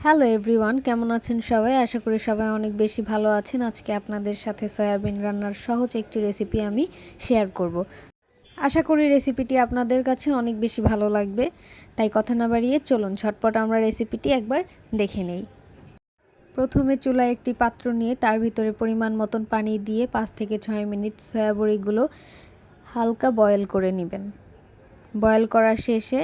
Hello everyone কেমন আছেন সবাই? আশা করি সবাই অনেক বেশি ভালো আছেন। আজকে আপনাদের সাথে সয়াবিন রান্নার সহজ একটি রেসিপি আমি শেয়ার করব। আশা করি রেসিপিটি আপনাদের কাছে অনেক বেশি ভালো লাগবে। তাই কথা না বাড়িয়ে চলুন, ঝটপট আমরা রেসিপিটি একবার দেখে নেই। প্রথমে চুলায় একটি পাত্র নিয়ে তার ভিতরে পরিমাণ মতন পানি দিয়ে পাঁচ থেকে ছয় মিনিট সয়াবড়িগুলো হালকা বয়েল করে নেবেন। বয়েল করা শেষে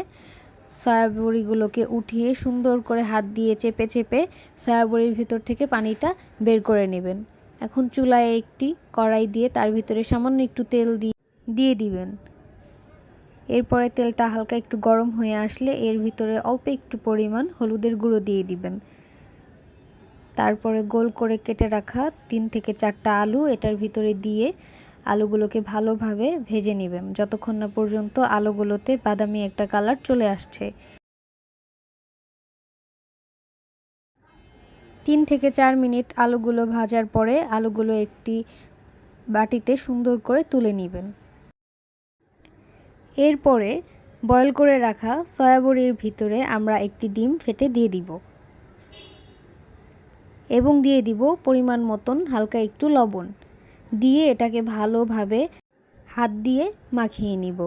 সয়াবড়িগুলোকে উঠিয়ে সুন্দর করে হাত দিয়ে চেপে চেপে সয়াবড়ির ভিতর থেকে পানিটা বের করে নেবেন। এখন চুলায় একটি কড়াই দিয়ে তার ভিতরে সামান্য একটু তেল দিয়ে দিয়ে দিবেন। এরপরে তেলটা হালকা একটু গরম হয়ে আসলে এর ভিতরে অল্প একটু পরিমাণ হলুদের গুঁড়ো দিয়ে দিবেন। তারপরে গোল করে কেটে রাখা তিন থেকে চারটা আলু এটার ভিতরে দিয়ে আলুগুলোকে ভালোভাবে ভেজে নেবেন। যতক্ষণ না পর্যন্ত আলুগুলোতে বাদামি একটা কালার চলে আসছে। তিন থেকে চার মিনিট আলুগুলো ভাজার পরে আলুগুলো একটি বাটিতে সুন্দর করে তুলে নেবেন। এরপরে বয়ল করে রাখা সয়াবড়ির ভিতরে আমরা একটি ডিম ফেটে দিয়ে দিব এবং দিয়ে দিব পরিমাণ মতন হালকা একটু লবণ। দিয়ে এটাকে ভালোভাবে হাত দিয়ে মাখিয়ে নিব।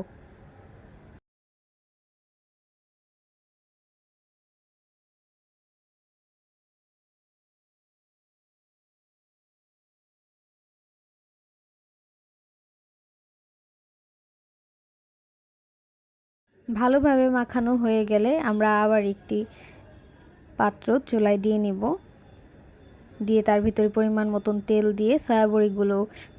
ভালোভাবে মাখানো হয়ে গেলে আমরা আবার একটি পাত্র চুলায় দিয়ে নিব। দিয়ে তার ভিতরে পরিমাণ মতন তেল দিয়ে সয়াবড়িগুলো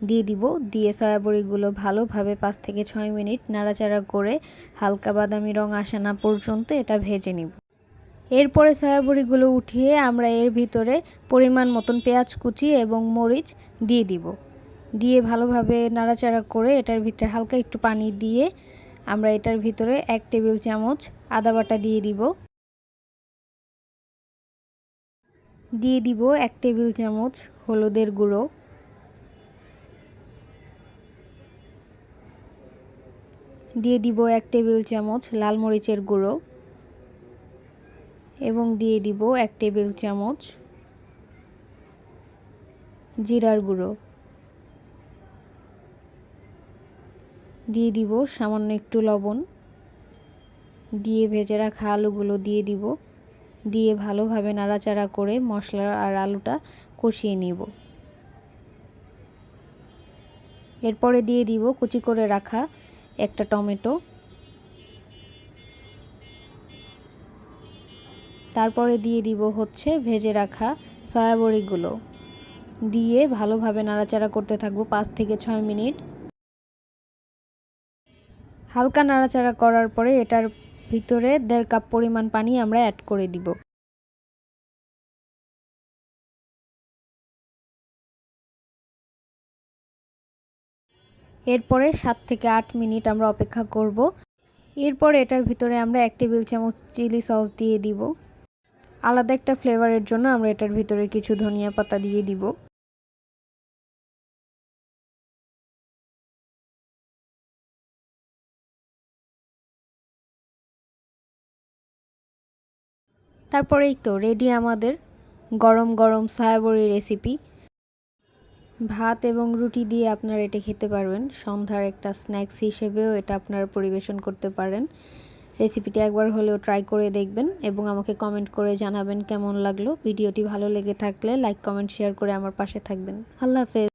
দিয়ে দিব। দিয়ে সয়াবড়িগুলো ভালোভাবে পাঁচ থেকে ছয় মিনিট নাড়াচাড়া করে হালকা বাদামি রং আসা না পর্যন্ত এটা ভেজে নিব। এরপরে সয়াবড়িগুলো উঠিয়ে আমরা এর ভিতরে পরিমাণ মতন পেঁয়াজ কুচি এবং মরিচ দিয়ে দিব। দিয়ে ভালোভাবে নাড়াচাড়া করে এটার ভিতরে হালকা একটু পানি দিয়ে আমরা এটার ভিতরে এক টেবিল চামচ আদা বাটা দিয়ে দিব। দিয়ে দিব এক টেবিল চামচ হলুদের গুঁড়ো। দিয়ে দিব এক টেবিল চামচ লাল মরিচের গুঁড়ো। এবং দিয়ে দিব এক টেবিল চামচ জিরার গুঁড়ো। দিয়ে দিব সামান্য একটু লবণ। দিয়ে ভেজে রাখা আলুগুলো দিয়ে দিব। দিয়ে ভালোভাবে নাড়াচাড়া করে মশলা আর আলুটা কষিয়ে নিব। এরপরে দিয়ে দিব কুচি করে রাখা একটা টমেটো। তারপরে দিয়ে দিব হচ্ছে ভেজে রাখা সয়াবড়িগুলো। দিয়ে ভালোভাবে নাড়াচাড়া করতে থাকব পাঁচ থেকে ছয় মিনিট। হালকা নাড়াচাড়া করার পরে এটার ভিতরে দেড় কাপ পরিমাণ পানি আমরা অ্যাড করে দিব। এরপরে সাত থেকে আট মিনিট আমরা অপেক্ষা করব। এরপর এটার ভিতরে আমরা এক টেবিল চামচ চিলি সস দিয়ে দিব। আলাদা একটা ফ্লেভারের জন্য আমরা এটার ভিতরে কিছু ধনিয়া পাতা দিয়ে দিব। তারপরেই তো রেডি আমাদের গরম গরম সয়াবড়ি রেসিপি ভাত এবং রুটি দিয়ে আপনারা এটা খেতে পারবেন। সন্ধ্যার একটা স্ন্যাক্স হিসেবেও এটা আপনারা পরিবেশন করতে পারেন। রেসিপিটি একবার হলেও ট্রাই করে দেখবেন এবং আমাকে কমেন্ট করে জানাবেন কেমন লাগল। ভিডিওটি ভালো লেগে থাকলে লাইক কমেন্ট শেয়ার করে আমার পাশে থাকবেন। আল্লাহ হাফেজ।